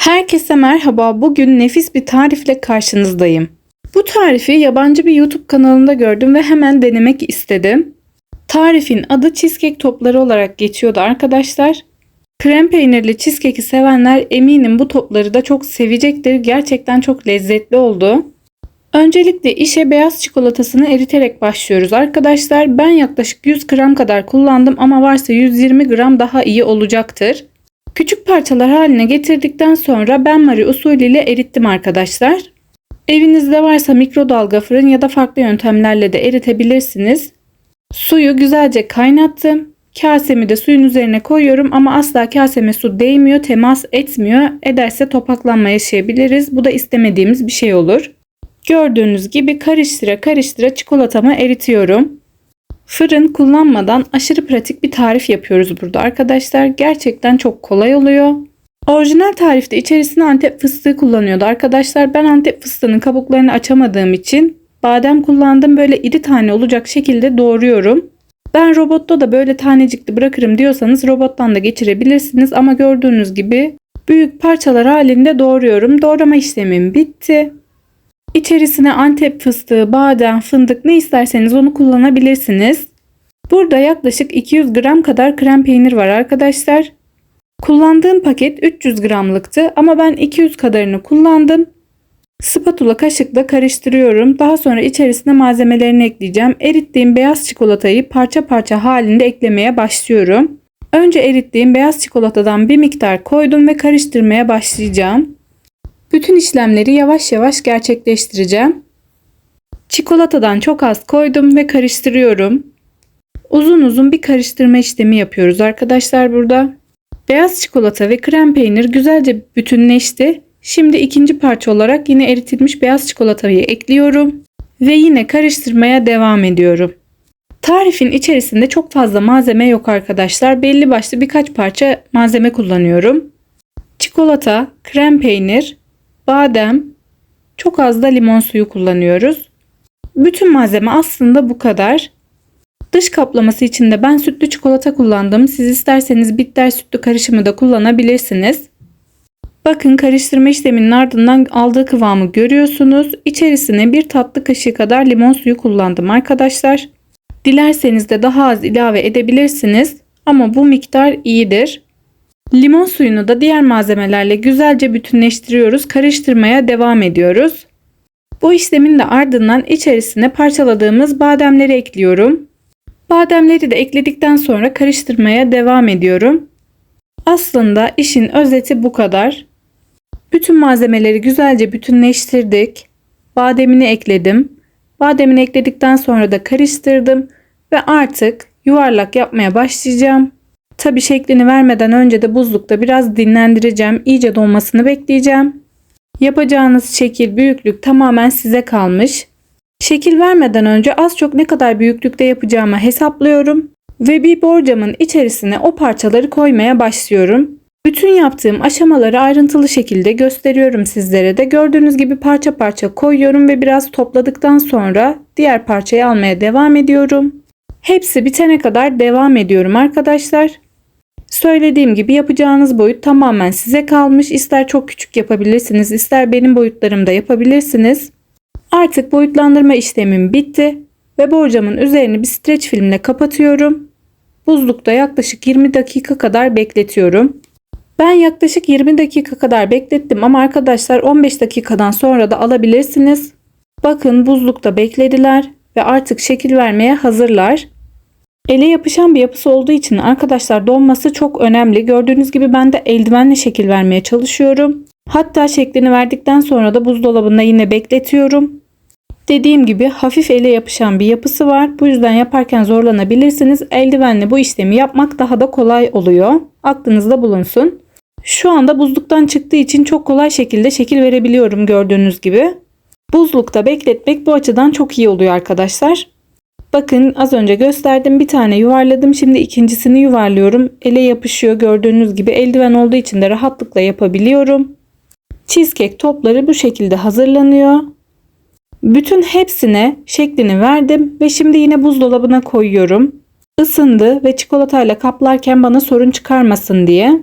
Herkese merhaba. Bugün nefis bir tarifle karşınızdayım. Bu tarifi yabancı bir YouTube kanalında gördüm ve hemen denemek istedim. Tarifin adı cheesecake topları olarak geçiyordu arkadaşlar. Krem peynirli cheesecake'i sevenler eminim bu topları da çok sevecektir. Gerçekten çok lezzetli oldu. Öncelikle işe beyaz çikolatasını eriterek başlıyoruz arkadaşlar. Ben yaklaşık 100 gram kadar kullandım ama varsa 120 gram daha iyi olacaktır. Küçük parçalar haline getirdikten sonra benmari usulüyle erittim arkadaşlar. Evinizde varsa mikrodalga fırın ya da farklı yöntemlerle de eritebilirsiniz. Suyu güzelce kaynattım. Kasemi de suyun üzerine koyuyorum ama asla kaseme su değmiyor, temas etmiyor. Ederse topaklanma yaşayabiliriz. Bu da istemediğimiz bir şey olur. Gördüğünüz gibi karıştıra karıştıra çikolatamı eritiyorum. Fırın kullanmadan aşırı pratik bir tarif yapıyoruz burada arkadaşlar. Gerçekten çok kolay oluyor. Orijinal tarifte içerisine antep fıstığı kullanıyordu arkadaşlar. Ben antep fıstığının kabuklarını açamadığım için badem kullandım. Böyle iri tane olacak şekilde doğruyorum. Ben robotta da böyle tanecikli bırakırım diyorsanız robottan da geçirebilirsiniz. Ama gördüğünüz gibi büyük parçalar halinde doğruyorum. Doğrama işlemim bitti. İçerisine antep fıstığı, badem, fındık ne isterseniz onu kullanabilirsiniz. Burada yaklaşık 200 gram kadar krem peynir var arkadaşlar. Kullandığım paket 300 gramlıktı ama ben 200 kadarını kullandım. Spatula kaşıkla karıştırıyorum. Daha sonra içerisine malzemelerini ekleyeceğim. Erittiğim beyaz çikolatayı parça parça halinde eklemeye başlıyorum. Önce erittiğim beyaz çikolatadan bir miktar koydum ve karıştırmaya başlayacağım. Bütün işlemleri yavaş yavaş gerçekleştireceğim. Çikolatadan çok az koydum ve karıştırıyorum. Uzun uzun bir karıştırma işlemi yapıyoruz arkadaşlar burada. Beyaz çikolata ve krem peynir güzelce bütünleşti. Şimdi ikinci parça olarak yine eritilmiş beyaz çikolatayı ekliyorum ve yine karıştırmaya devam ediyorum. Tarifin içerisinde çok fazla malzeme yok arkadaşlar. Belli başlı birkaç parça malzeme kullanıyorum. Çikolata, krem peynir, badem, çok az da limon suyu kullanıyoruz. Bütün malzeme aslında bu kadar. Dış kaplaması için de ben sütlü çikolata kullandım. Siz isterseniz bitter sütlü karışımı da kullanabilirsiniz. Bakın karıştırma işleminin ardından aldığı kıvamı görüyorsunuz. İçerisine bir tatlı kaşığı kadar limon suyu kullandım arkadaşlar. Dilerseniz de daha az ilave edebilirsiniz ama bu miktar iyidir. Limon suyunu da diğer malzemelerle güzelce bütünleştiriyoruz. Karıştırmaya devam ediyoruz. Bu işlemin de ardından içerisine parçaladığımız bademleri ekliyorum. Bademleri de ekledikten sonra karıştırmaya devam ediyorum. Aslında işin özeti bu kadar. Bütün malzemeleri güzelce bütünleştirdik. Bademini ekledim. Bademini ekledikten sonra da karıştırdım ve artık yuvarlak yapmaya başlayacağım. Tabi şeklini vermeden önce de buzlukta biraz dinlendireceğim. İyice donmasını bekleyeceğim. Yapacağınız şekil, büyüklük tamamen size kalmış. Şekil vermeden önce az çok ne kadar büyüklükte yapacağımı hesaplıyorum ve bir borcamın içerisine o parçaları koymaya başlıyorum. Bütün yaptığım aşamaları ayrıntılı şekilde gösteriyorum sizlere de. Gördüğünüz gibi parça parça koyuyorum ve biraz topladıktan sonra diğer parçayı almaya devam ediyorum. Hepsi bitene kadar devam ediyorum arkadaşlar. Söylediğim gibi yapacağınız boyut tamamen size kalmış. İster çok küçük yapabilirsiniz, ister benim boyutlarımda yapabilirsiniz. Artık boyutlandırma işlemim bitti ve borcamın üzerini bir streç filmle kapatıyorum. Buzlukta yaklaşık 20 dakika kadar bekletiyorum. Ben yaklaşık 20 dakika kadar beklettim ama arkadaşlar 15 dakikadan sonra da alabilirsiniz. Bakın buzlukta beklediler ve artık şekil vermeye hazırlar. Ele yapışan bir yapısı olduğu için arkadaşlar donması çok önemli. Gördüğünüz gibi ben de eldivenle şekil vermeye çalışıyorum. Hatta şeklini verdikten sonra da buzdolabında yine bekletiyorum. Dediğim gibi hafif ele yapışan bir yapısı var. Bu yüzden yaparken zorlanabilirsiniz. Eldivenle bu işlemi yapmak daha da kolay oluyor. Aklınızda bulunsun. Şu anda buzluktan çıktığı için çok kolay şekilde şekil verebiliyorum gördüğünüz gibi. Buzlukta bekletmek bu açıdan çok iyi oluyor arkadaşlar. Bakın az önce gösterdim bir tane yuvarladım şimdi ikincisini yuvarlıyorum. Ele yapışıyor gördüğünüz gibi eldiven olduğu için de rahatlıkla yapabiliyorum. Cheesecake topları bu şekilde hazırlanıyor. Bütün hepsine şeklini verdim ve şimdi yine buzdolabına koyuyorum. Isındı ve çikolatayla kaplarken bana sorun çıkarmasın diye.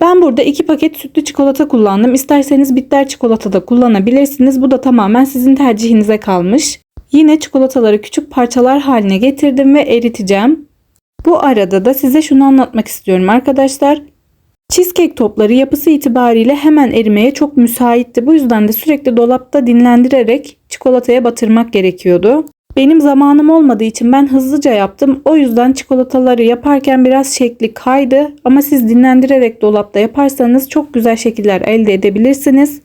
Ben burada 2 paket sütlü çikolata kullandım. İsterseniz bitter çikolata da kullanabilirsiniz. Bu da tamamen sizin tercihinize kalmış. Yine çikolataları küçük parçalar haline getirdim ve eriteceğim. Bu arada da size şunu anlatmak istiyorum arkadaşlar. Cheesecake topları yapısı itibariyle hemen erimeye çok müsaitti. Bu yüzden de sürekli dolapta dinlendirerek çikolataya batırmak gerekiyordu. Benim zamanım olmadığı için ben hızlıca yaptım. O yüzden çikolataları yaparken biraz şekli kaydı. Ama siz dinlendirerek dolapta yaparsanız çok güzel şekiller elde edebilirsiniz.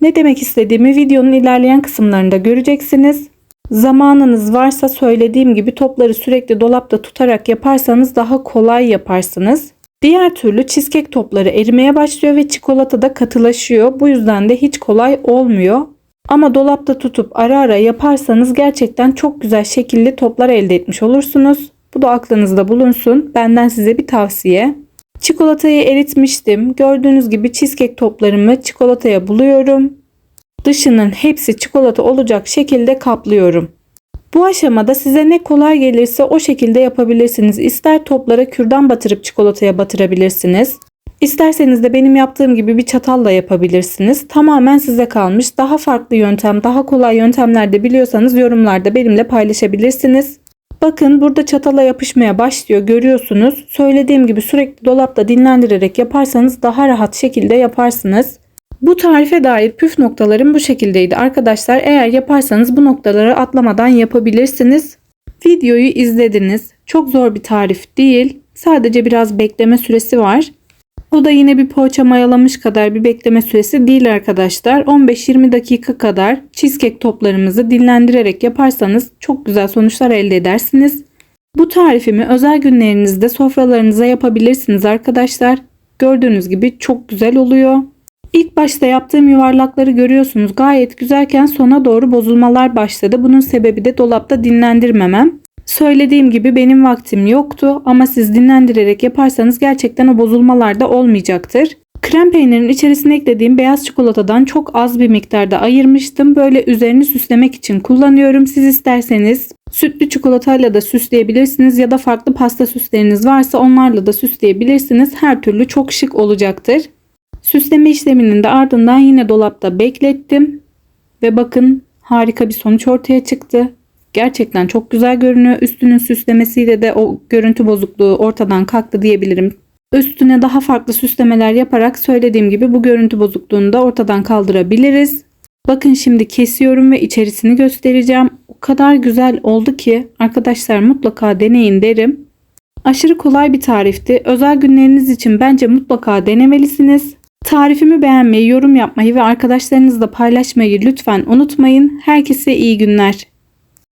Ne demek istediğimi videonun ilerleyen kısımlarında göreceksiniz. Zamanınız varsa söylediğim gibi topları sürekli dolapta tutarak yaparsanız daha kolay yaparsınız. Diğer türlü cheesecake topları erimeye başlıyor ve çikolata da katılaşıyor. Bu yüzden de hiç kolay olmuyor. Ama dolapta tutup ara ara yaparsanız gerçekten çok güzel şekilli toplar elde etmiş olursunuz. Bu da aklınızda bulunsun. Benden size bir tavsiye. Çikolatayı eritmiştim. Gördüğünüz gibi cheesecake toplarımı çikolataya buluyorum. Dışının hepsi çikolata olacak şekilde kaplıyorum. Bu aşamada size ne kolay gelirse o şekilde yapabilirsiniz. İster toplara kürdan batırıp çikolataya batırabilirsiniz. İsterseniz de benim yaptığım gibi bir çatalla yapabilirsiniz. Tamamen size kalmış. Daha farklı yöntem, daha kolay yöntemler de biliyorsanız yorumlarda benimle paylaşabilirsiniz. Bakın burada çatala yapışmaya başlıyor görüyorsunuz. Söylediğim gibi sürekli dolapta dinlendirerek yaparsanız daha rahat şekilde yaparsınız. Bu tarife dair püf noktalarım bu şekildeydi arkadaşlar. Eğer yaparsanız bu noktaları atlamadan yapabilirsiniz. Videoyu izlediniz. Çok zor bir tarif değil. Sadece biraz bekleme süresi var. O da yine bir poğaça mayalamış kadar bir bekleme süresi değil arkadaşlar. 15-20 dakika kadar cheesecake toplarımızı dinlendirerek yaparsanız çok güzel sonuçlar elde edersiniz. Bu tarifimi özel günlerinizde sofralarınıza yapabilirsiniz arkadaşlar. Gördüğünüz gibi çok güzel oluyor. İlk başta yaptığım yuvarlakları görüyorsunuz. Gayet güzelken sona doğru bozulmalar başladı. Bunun sebebi de dolapta dinlendirmemem. Söylediğim gibi benim vaktim yoktu ama siz dinlendirerek yaparsanız gerçekten o bozulmalar da olmayacaktır. Krem peynirin içerisine eklediğim beyaz çikolatadan çok az bir miktarda ayırmıştım. Böyle üzerini süslemek için kullanıyorum. Siz isterseniz sütlü çikolatayla da süsleyebilirsiniz ya da farklı pasta süsleriniz varsa onlarla da süsleyebilirsiniz. Her türlü çok şık olacaktır. Süsleme işleminin de ardından yine dolapta beklettim. Ve bakın harika bir sonuç ortaya çıktı. Gerçekten çok güzel görünüyor. Üstünün süslemesiyle de o görüntü bozukluğu ortadan kalktı diyebilirim. Üstüne daha farklı süslemeler yaparak söylediğim gibi bu görüntü bozukluğunu da ortadan kaldırabiliriz. Bakın şimdi kesiyorum ve içerisini göstereceğim. O kadar güzel oldu ki arkadaşlar mutlaka deneyin derim. Aşırı kolay bir tarifti. Özel günleriniz için bence mutlaka denemelisiniz. Tarifimi beğenmeyi, yorum yapmayı ve arkadaşlarınızla paylaşmayı lütfen unutmayın. Herkese iyi günler.